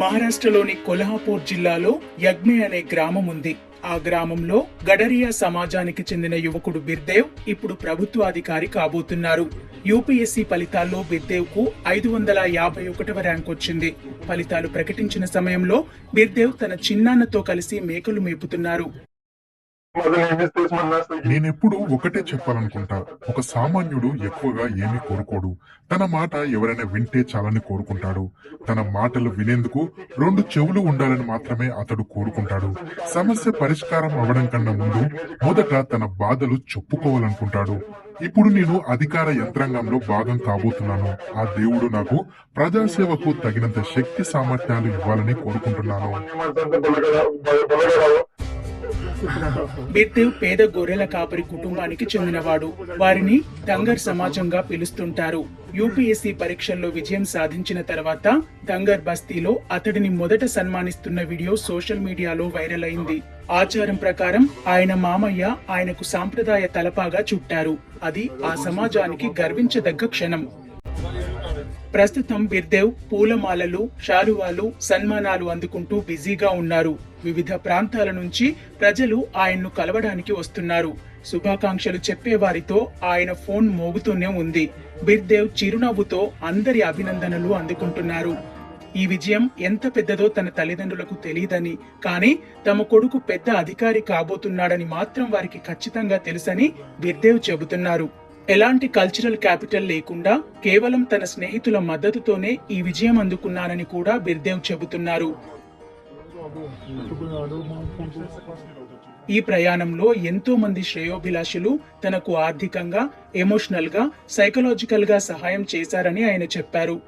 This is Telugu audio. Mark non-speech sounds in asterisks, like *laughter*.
మహారాష్ట్రలోని కొల్హాపూర్ జిల్లాలో యగ్మే అనే గ్రామం ఉంది. ఆ గ్రామంలో గడరియా సమాజానికి చెందిన యువకుడు బిర్దేవ్ ఇప్పుడు ప్రభుత్వాధికారి కాబోతున్నారు. యూపీఎస్సీ ఫలితాల్లో బిర్దేవ్కు ఐదు వందల యాభై ఒకటవ ర్యాంక్ వచ్చింది. ఫలితాలు ప్రకటించిన సమయంలో బిర్దేవ్ తన చిన్నాన్నతో కలిసి మేకలు మేపుతున్నారు. నేనెప్పుడు ఒకటే చెప్పాలనుకుంటా. ఒక సామాన్యుడు ఎక్కువగా ఏమి కోరుకోడు. తన మాట ఎవరైనా వింటే చాలని కోరుకుంటాడు. తన మాటలు వినేందుకు రెండు చెవులు ఉండాలని మాత్రమే అతడు కోరుకుంటాడు. సమస్య పరిష్కారం అవడం కన్నా ముందు మొదట తన బాధలు చెప్పుకోవాలనుకుంటాడు. ఇప్పుడు నేను అధికార యంత్రాంగంలో భాగం కాబోతున్నాను. ఆ దేవుడు నాకు ప్రజాసేవకు తగినంత శక్తి సామర్థ్యాలు ఇవ్వాలని కోరుకుంటున్నాను. *laughs* బిర్దేవ్ పేద గొర్రెల కాపరి కుటుంబానికి చెందినవాడు. వారిని దంగర్ సమాజంగా పిలుస్తుంటారు. యూపీఎస్సీ పరీక్షల్లో విజయం సాధించిన తర్వాత దంగర్ బస్తీలో అతడిని మొదట సన్మానిస్తున్న వీడియో సోషల్ మీడియాలో వైరల్ అయింది. ఆచారం ప్రకారం ఆయన మామయ్య ఆయనకు సాంప్రదాయ తలపాగా చుట్టారు. అది ఆ సమాజానికి గర్వించదగ్గ క్షణం. ప్రస్తుతం బిర్దేవ్ పూలమాలలు శాలువాలు సన్మానాలు అందుకుంటూ బిజీగా ఉన్నారు. వివిధ ప్రాంతాల నుంచి ప్రజలు ఆయన్ను కలవడానికి వస్తున్నారు. శుభాకాంక్షలు చెప్పేవారితో ఆయన ఫోన్ మోగుతూనే ఉంది. బిర్దేవ్ చిరునవ్వుతో అందరి అభినందనలు అందుకుంటున్నారు. ఈ విజయం ఎంత పెద్దదో తన తల్లిదండ్రులకు తెలియదని కానీ తమ కొడుకు పెద్ద అధికారి కాబోతున్నాడని మాత్రం వారికి ఖచ్చితంగా తెలుసని బిర్దేవ్ చెబుతున్నారు. ఎలాంటి కల్చరల్ క్యాపిటల్ లేకుండా కేవలం తన స్నేహితుల మద్దతుతోనే ఈ విజయం అందుకున్నానని కూడా బిర్దేవ్ చెబుతున్నారు. ఈ ప్రయాణంలో ఎంతో మంది శ్రేయోభిలాషులు తనకు ఆర్థికంగా ఎమోషనల్గా సైకలాజికల్గా సహాయం చేశారని ఆయన చెప్పారు.